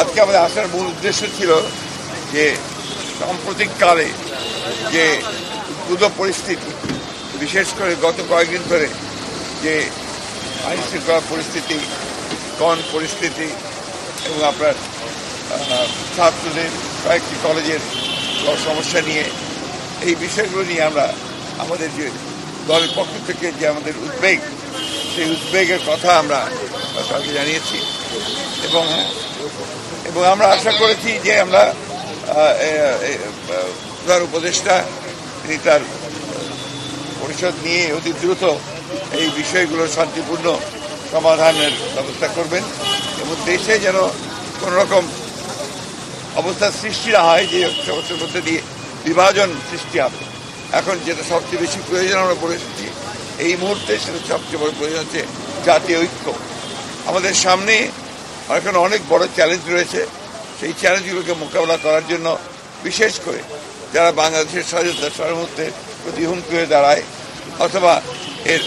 আজকে আমাদের আসার মূল উদ্দেশ্য ছিল যে সাম্প্রতিককালে যে উদ্ভূত পরিস্থিতি, বিশেষ করে গত কয়েকদিন ধরে যে আইন শৃঙ্খলা পরিস্থিতি কন পরিস্থিতি এবং আপনার ছাত্রদের কয়েকটি কলেজের সমস্যা নিয়ে, এই বিষয়গুলো নিয়ে আমরা আমাদের যে দলের পক্ষ থেকে যে আমাদের উদ্বেগ, সেই উদ্বেগের কথা আমরা তাকে জানিয়েছি এবং এবং আমরা আশা করেছি যে আমরা প্রধান উপদেষ্টা, তিনি তার পরিষদ নিয়ে অতি দ্রুত এই বিষয়গুলো শান্তিপূর্ণ সমাধানের ব্যবস্থা করবেন এবং দেশে যেন কোন রকম অবস্থার সৃষ্টি না হয়, যে সমস্যার মধ্যে দিয়ে বিভাজন সৃষ্টি হবে। এখন যেটা সবচেয়ে বেশি প্রয়োজন আমরা বলে এসেছি, এই মুহূর্তে সেটা সবচেয়ে বড় প্রয়োজন হচ্ছে জাতীয় ঐক্য। আমাদের সামনে এখন অনেক বড় চ্যালেঞ্জ রয়েছে। সেই চ্যালেঞ্জগুলোকে মোকাবেলা করার জন্য বিশেষ করে যারা বাংলাদেশের স্বাধীনতা সার্বভৌমত্বের প্রতি হুমকি হয়ে দাঁড়ায় অথবা এর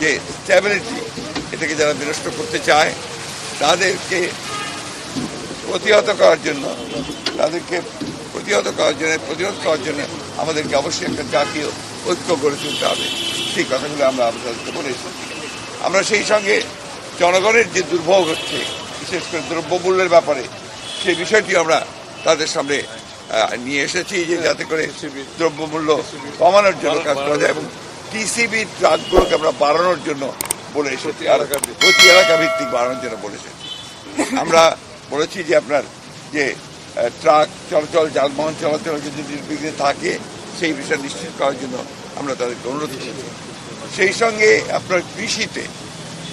যে স্ট্যাবিলিটি এটাকে যারা বিনষ্ট করতে চায়, তাদেরকে প্রতিহত করার জন্য, তাদেরকে প্রতিহত করার জন্য, প্রতিরোধ করার জন্য আমাদেরকে অবশ্যই একটা জাতীয় ঐক্য গড়ে তুলতে হবে। সেই কথাগুলো আমরা আপনাদেরকে বলে এসেছি আমরা সেই সঙ্গে জনগণের যে দুর্ভোগ হচ্ছে বিশেষ করে দ্রব্যমূল্যের ব্যাপারে, সেই বিষয়টি আমরা তাদের সামনে নিয়ে এসেছি যে যাতে করে দ্রব্যমূল্য কমানোর জন্য কাজ করা যায় এবং টিসিবি ট্রাকগুলোকে আমরা বাড়ানোর জন্য বলে এসেছি প্রতি এলাকা ভিত্তিক বাড়ানোর জন্য বলে এসেছি। আমরা বলেছি যে আপনার যে ট্রাক চলাচল, যানবাহন চলাচল যদি নির্বিঘ্নে থাকে, সেই বিষয় নিশ্চিত করার জন্য আমরা তাদেরকে অনুরোধ করেছি। সেই সঙ্গে আপনার কৃষিতে,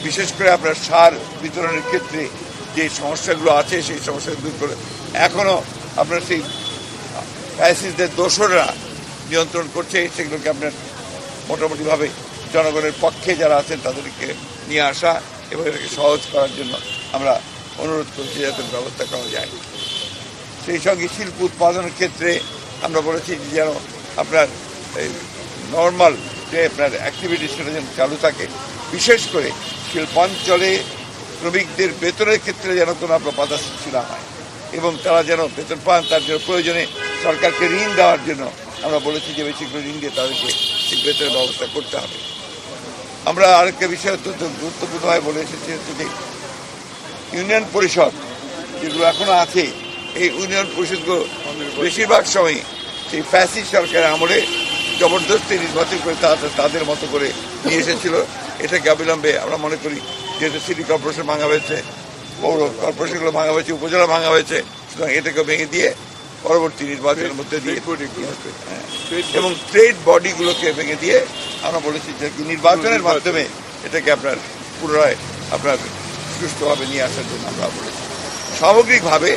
বিশেষ করে আপনার সার বিতরণের ক্ষেত্রে যে সমস্যাগুলো আছে, সেই সমস্যা দূর করে। এখনও আপনার সেই ফ্যাসিসদের দোসররা নিয়ন্ত্রণ করছে, সেগুলোকে আপনার মোটামুটিভাবে জনগণের পক্ষে যারা আছেন, তাদেরকে নিয়ে আসা এবং এটাকে সহজ করার জন্য আমরা অনুরোধ করছি যাতে ব্যবস্থা করা যায়। সেই সঙ্গে শিল্প উৎপাদনের ক্ষেত্রে আমরা বলেছি যে যেন আপনার এই নর্মাল যে আপনার অ্যাক্টিভিটি সেটা যেন চালু থাকে, বিশেষ করে শিল্পাঞ্চলে শ্রমিকদের বেতনের ক্ষেত্রে যেন কোনো বাধা সৃষ্টি না হয়। এবং তারা যেন বেতন পান, তার জন্য প্রয়োজনে সরকারকে ঋণ দেওয়ার জন্য আমরা বলেছি যে বেশি করে ঋণ দিয়ে তাদেরকে সেই বেতনের ব্যবস্থা করতে হবে। আমরা আরেকটা বিষয় অত্যন্ত গুরুত্বপূর্ণভাবে বলে এসেছি হচ্ছে যে ইউনিয়ন পরিষদ যেগুলো এখনও আছে, এই ইউনিয়ন পরিষদগুলো বেশিরভাগ সময় সেই ফ্যাসিস সরকারের আমলে জবরদস্তি নির্বাচন করে তাদের মতো করে নিয়ে এসেছিল। এটাকে অবিলম্বে আমরা মনে করি যেহেতু সিটি কর্পোরেশন ভাঙা হয়েছে পৌর কর্পোরেশনগুলো ভাঙা হয়েছে উপজেলা ভাঙা হয়েছে সুতরাং এটাকে ভেঙে দিয়ে পরবর্তী নির্বাচনের মধ্যে দিয়ে হ্যাঁ। এবং ট্রেড বডিগুলোকে ভেঙে দিয়ে আমরা বলেছি যে নির্বাচনের মাধ্যমে এটাকে আপনার পুনরায় আপনার সুষ্ঠুভাবে নিয়ে আসার জন্য আমরা বলেছি। সামগ্রিকভাবে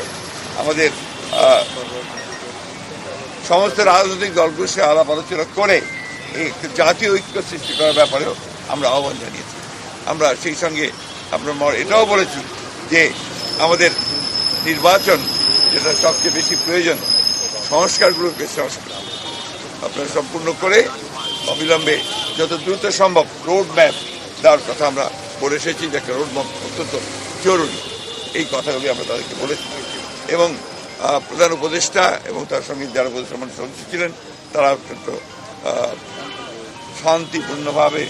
আমাদের সমস্ত রাজনৈতিক দলগুলোর সাথে আলাপ আলোচনা করে জাতীয় ঐক্য সৃষ্টি করার ব্যাপারেও আমরা আহ্বান জানিয়েছি। আমরা সেই সঙ্গে আপনার এটাও বলেছি যে আমাদের নির্বাচন যেটা সবচেয়ে বেশি প্রয়োজন, সংস্কারগুলোকে সংস্কার। আপনার সম্পূর্ণ করে অবিলম্বে যত দ্রুত সম্ভব রোড ম্যাপ দেওয়ার কথা আমরা বলে এসেছি, যে একটা রোড ম্যাপ অত্যন্ত জরুরি। এই কথাগুলি আমরা তাদেরকে বলেছি। এবং প্রধান উপদেষ্টা এবং তার সঙ্গে যারা উপদেষ্টা সদস্য ছিলেন, তারা অত্যন্ত শান্তিপূর্ণভাবে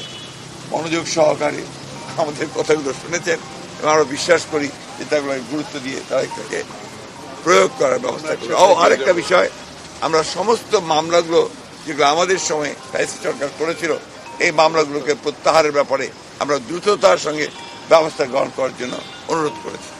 মনোযোগ সহকারে আমাদের কথাগুলো শুনেছেন এবং আমরা বিশ্বাস করি যে তাগুলো গুরুত্ব দিয়ে তাদেরকে প্রয়োগ করার ব্যবস্থা করি ও আরেকটা বিষয় আমরা সমস্ত মামলাগুলো যেগুলো আমাদের সময় ফ্যাসি সরকার করেছিল এই মামলাগুলোকে প্রত্যাহারের ব্যাপারে আমরা দ্রুততার সঙ্গে ব্যবস্থা গ্রহণ করার জন্য অনুরোধ করেছি।